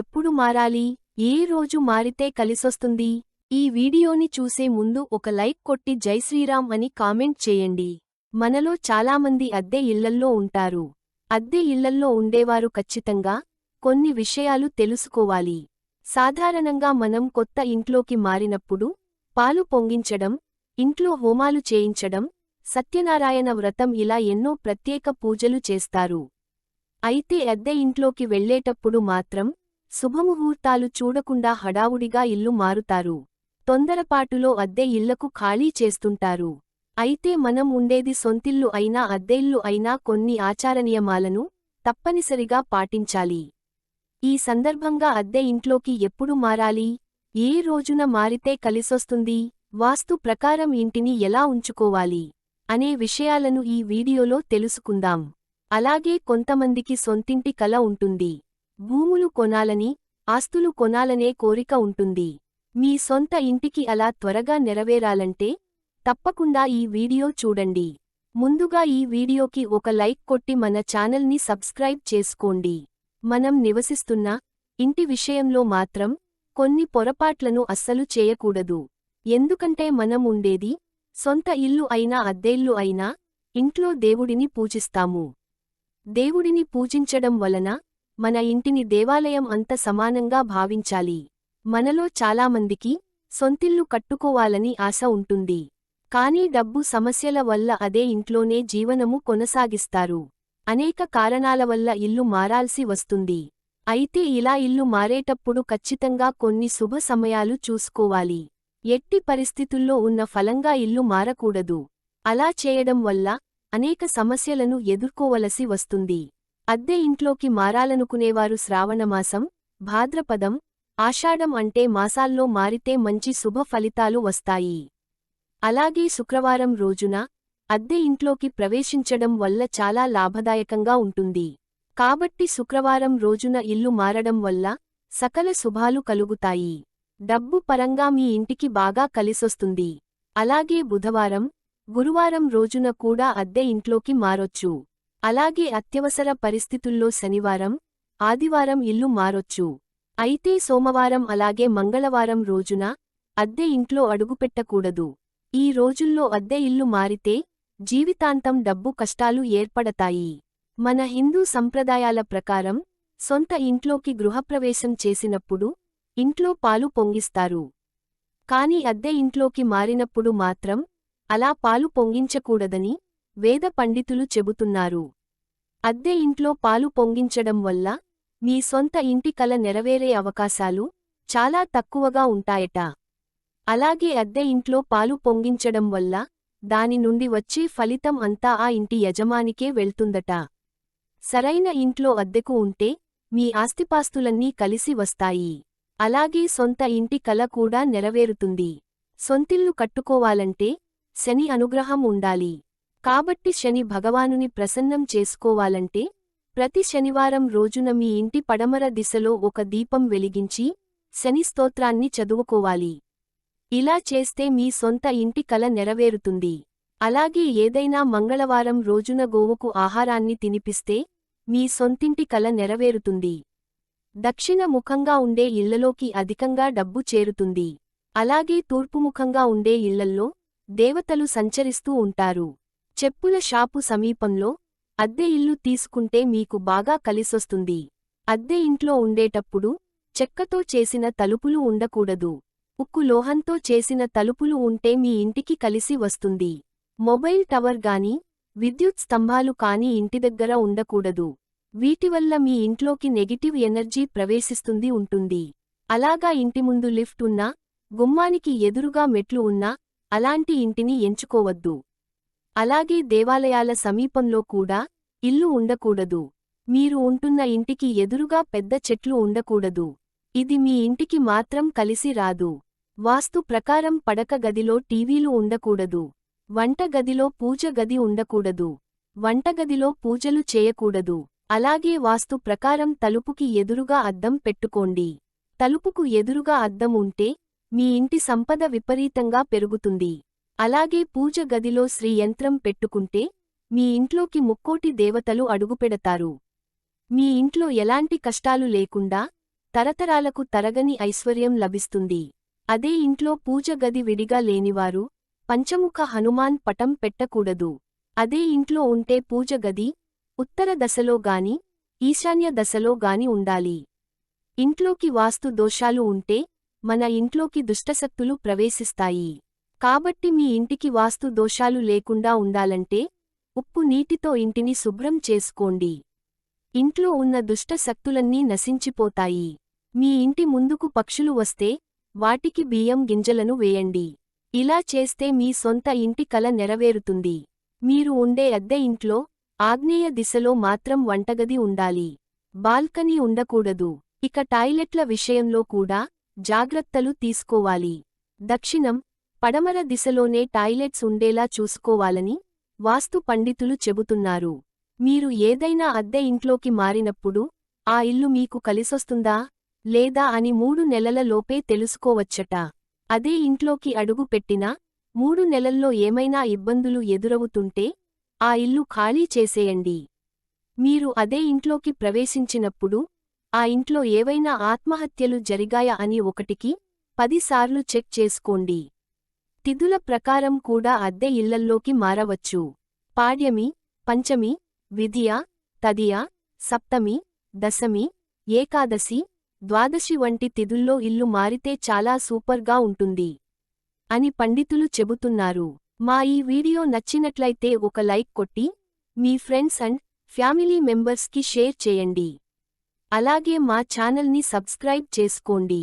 ఎప్పుడు మారాలి? ఏ రోజు మారితే కలిసొస్తుంది? ఈ వీడియోని చూసే ముందు ఒక లైక్ కొట్టి జై శ్రీరామ్ అని కామెంట్ చేయండి. మనలో చాలామంది అద్దె ఇళ్ళల్లో ఉంటారు. అద్దె ఇళ్ళల్లో ఉండేవారు ఖచ్చితంగా కొన్ని విషయాలు తెలుసుకోవాలి. సాధారణంగా మనం కొత్త ఇంట్లోకి మారినప్పుడు పాలు పొంగించడం ఇంట్లో హోమాలు చేయించడం సత్యనారాయణ వ్రతం ఇలా ఎన్నో ప్రత్యేక పూజలు చేస్తారు. అయితే అద్దె ఇంట్లోకి వెళ్ళేటప్పుడు మాత్రం శుభముహూర్తాలు చూడకుండా హడావుడిగా ఇల్లు మారుతారు. తొందరపాటులో అద్దె ఇళ్ళకు ఖాళీ చేస్తుంటారు. అయితే మనం ఉండేది సొంతిల్లు అయినా అద్దె ఇల్లు అయినా కొన్ని ఆచారనియమాలను తప్పనిసరిగా పాటించాలి. ఈ సందర్భంగా అద్దె ఇంట్లోకి ఎప్పుడు మారాలి? ఏ రోజున మారితే కలిసొస్తుంది? వాస్తు ప్రకారం ఇంటిని ఎలా ఉంచుకోవాలి? అనే విషయాలను ఈ వీడియోలో తెలుసుకుందాం. అలాగే కొంతమందికి సొంతింటి కల ఉంటుంది. భూములు కొనాలని ఆస్తులు కొనాలనే కోరిక ఉంటుంది. మీ సొంత ఇంటికి అలా త్వరగా నెరవేరాలంటే తప్పకుండా ఈ వీడియో చూడండి. ముందుగా ఈ వీడియోకి ఒక లైక్ కొట్టి మన ఛానల్ని సబ్స్క్రైబ్ చేసుకోండి. మనం నివసిస్తున్న ఇంటి విషయంలో మాత్రం కొన్ని పొరపాట్లను అస్సలు చేయకూడదు. ఎందుకంటే మనం ఉండేది సొంత ఇల్లు అయినా అద్దెల్లు అయినా ఇంట్లో దేవుడిని పూజిస్తాము. దేవుడిని పూజించడం వలన మన ఇంటిని దేవాలయం అంత సమానంగా భావించాలి. మనలో చాలామందికి సొంతిల్లు కట్టుకోవాలని ఆశ ఉంటుంది. కానీ డబ్బు సమస్యల వల్ల అదే ఇంట్లోనే జీవనము కొనసాగిస్తారు. అనేక కారణాల వల్ల ఇల్లు మారాల్సి వస్తుంది. అయితే ఇలా ఇల్లు మారేటప్పుడు ఖచ్చితంగా కొన్ని శుభ సమయాలు చూసుకోవాలి. ఎట్టి పరిస్థితుల్లో ఉన్న ఫలంగా ఇల్లు మారకూడదు. అలా చేయడం వల్ల అనేక సమస్యలను ఎదుర్కోవలసి వస్తుంది. అద్దె ఇంట్లోకి మారాలనుకునేవారు శ్రావణమాసం భాద్రపదం ఆషాఢం అంటే మాసాల్లో మారితే మంచి శుభ ఫలితాలు వస్తాయి. అలాగే శుక్రవారం రోజున అద్దె ఇంట్లోకి ప్రవేశించడం వల్ల చాలా లాభదాయకంగా ఉంటుంది. కాబట్టి శుక్రవారం రోజున ఇల్లు మారడం వల్ల సకల శుభాలు కలుగుతాయి. డబ్బు పరంగా మీ ఇంటికి బాగా కలిసొస్తుంది. అలాగే బుధవారం గురువారం రోజున కూడా అద్దె ఇంట్లోకి మారొచ్చు. అలాగే అత్యవసర పరిస్థితుల్లో శనివారం ఆదివారం ఇల్లు మారొచ్చు. అయితే సోమవారం అలాగే మంగళవారం రోజున అద్దె ఇంట్లో అడుగుపెట్టకూడదు. ఈ రోజుల్లో అద్దె ఇల్లు మారితే జీవితాంతం డబ్బు కష్టాలు ఏర్పడతాయి. మన హిందూ సంప్రదాయాల ప్రకారం సొంత ఇంట్లోకి గృహప్రవేశం చేసినప్పుడు ఇంట్లో పాలు పొంగిస్తారు. కాని అద్దె ఇంట్లోకి మారినప్పుడు మాత్రం అలా పాలు పొంగించకూడదని వేద పండితులు చెబుతున్నారు. అద్దె ఇంట్లో పాలు పొంగించడం వల్ల మీ సొంత ఇంటి కల నెరవేరే అవకాశాలు చాలా తక్కువగా ఉంటాయట. అలాగే అద్దె ఇంట్లో పాలు పొంగించడం వల్ల దాని నుండి వచ్చే ఫలితం అంతా ఆ ఇంటి యజమానికే వెళ్తుందట. సరైన ఇంట్లో అద్దెకు ఉంటే మీ ఆస్తిపాస్తులన్నీ కలిసి వస్తాయి. అలాగే సొంత ఇంటి కల కూడా నెరవేరుతుంది. సొంతిల్లు కట్టుకోవాలంటే శని అనుగ్రహం ఉండాలి. కాబట్టి శని భగవానుని ప్రసన్నం చేసుకోవాలంటే ప్రతి శనివారం రోజున మీ ఇంటి పడమర దిశలో ఒక దీపం వెలిగించి శని స్తోత్రాన్ని చదువుకోవాలి. ఇలా చేస్తే మీ సొంత ఇంటి కల నెరవేరుతుంది. అలాగే ఏదైనా మంగళవారం రోజున గోవుకు ఆహారాన్ని తినిపిస్తే మీ సొంతింటి కల నెరవేరుతుంది. దక్షిణ ముఖంగా ఉండే ఇళ్ళలోకి అధికంగా డబ్బు చేరుతుంది. అలాగే తూర్పుముఖంగా ఉండే ఇళ్ళల్లో దేవతలు సంచరిస్తూ ఉంటారు. చెప్పుల షాపు సమీపంలో అద్దె ఇల్లు తీసుకుంటే మీకు బాగా కలిసొస్తుంది. అద్దె ఇంట్లో ఉండేటప్పుడు చెక్కతో చేసిన తలుపులు ఉండకూడదు. ఉక్కు లోహంతో చేసిన తలుపులు ఉంటే మీ ఇంటికి కలిసి వస్తుంది. మొబైల్ టవర్ గాని విద్యుత్ స్తంభాలు కాని ఇంటి దగ్గర ఉండకూడదు. వీటివల్ల మీ ఇంట్లోకి నెగిటివ్ ఎనర్జీ ప్రవేశిస్తుంది ఉంటుంది. అలాగా ఇంటి ముందు లిఫ్ట్ ఉన్నా గుమ్మానికి ఎదురుగా మెట్లు ఉన్నా అలాంటి ఇంటిని ఎంచుకోవద్దు. అలాగే దేవాలయాల సమీపంలో కూడా ఇల్లు ఉండకూడదు. మీరు ఉంటున్న ఇంటికి ఎదురుగా పెద్ద చెట్లు ఉండకూడదు. ఇది మీ ఇంటికి మాత్రం కలిసి రాదు. వాస్తు ప్రకారం పడక గదిలో టీవీలు ఉండకూడదు. వంటగదిలో పూజ గది ఉండకూడదు. వంటగదిలో పూజలు చేయకూడదు. అలాగే వాస్తు ప్రకారం తలుపుకి ఎదురుగా అద్దం పెట్టుకోండి. తలుపుకు ఎదురుగా అద్దం ఉంటే మీ ఇంటి సంపద విపరీతంగా పెరుగుతుంది. అలాగే పూజ గదిలో శ్రీ యంత్రం పెట్టుకుంటే మీ ఇంట్లోకి ముక్కోటి దేవతలు అడుగుపెడతారు. మీ ఇంట్లో ఎలాంటి కష్టాలు లేకుండా తరతరాలకు తరగని ఐశ్వర్యం లభిస్తుంది. అదే ఇంట్లో పూజ గది విడిగా లేనివారు పంచముఖ హనుమాన్ పటం పెట్టకూడదు. అదే ఇంట్లో ఉంటే పూజ గది ఉత్తర దశలో గాని ఈశాన్య దశలో గాని ఉండాలి. ఇంట్లోకి వాస్తు దోషాలు ఉంటే మన ఇంట్లోకి దుష్టశక్తులు ప్రవేశిస్తాయి. కాబట్టి మీ ఇంటికి వాస్తు దోషాలు లేకుండా ఉండాలంటే ఉప్పు నీటితో ఇంటిని శుభ్రం చేసుకోండి. ఇంట్లో ఉన్న దుష్ట శక్తులన్నీ నశించిపోతాయి. మీ ఇంటి ముందుకు పక్షులు వస్తే వాటికి బియ్యం గింజలను వేయండి. ఇలా చేస్తే మీ సొంత ఇంటి కల నెరవేరుతుంది. మీరు ఉండే అద్దె ఇంట్లో ఆగ్నేయ దిశలో మాత్రం వంటగది ఉండాలి. బాల్కనీ ఉండకూడదు. ఇక టాయిలెట్ల విషయంలో కూడా జాగ్రత్తలు తీసుకోవాలి. దక్షిణం పడమర దిశలోనే టాయిలెట్స్ ఉండేలా చూసుకోవాలని వాస్తు పండితులు చెబుతున్నారు. మీరు ఏదైనా అద్దె ఇంట్లోకి మారినప్పుడు ఆ ఇల్లు మీకు కలిసొస్తుందా? లేదా అని మూడు నెలల లోపే తెలుసుకోవచ్చట. అదే ఇంట్లోకి అడుగు పెట్టినా మూడు నెలల్లో ఏమైనా ఇబ్బందులు ఎదురవుతుంటే ఆ ఇల్లు ఖాళీ చేసేయండి. మీరు అదే ఇంట్లోకి ప్రవేశించినప్పుడు ఆ ఇంట్లో ఏవైనా ఆత్మహత్యలు జరిగాయా అని ఒకటికి పదిసార్లు చెక్ చేసుకోండి. తిథుల ప్రకారం కూడా అద్దె ఇళ్ళల్లోకి మారవచ్చు. పాడ్యమి పంచమి విధియ తదియ సప్తమి దశమి ఏకాదశి ద్వాదశి వంటి తిథుల్లో ఇల్లు మారితే చాలా సూపర్గా ఉంటుంది అని పండితులు చెబుతున్నారు. మా ఈ వీడియో నచ్చినట్లయితే ఒక లైక్ కొట్టి మీ ఫ్రెండ్స్ అండ్ ఫ్యామిలీ మెంబర్స్కి షేర్ చేయండి. అలాగే మా ఛానల్ని సబ్స్క్రైబ్ చేసుకోండి.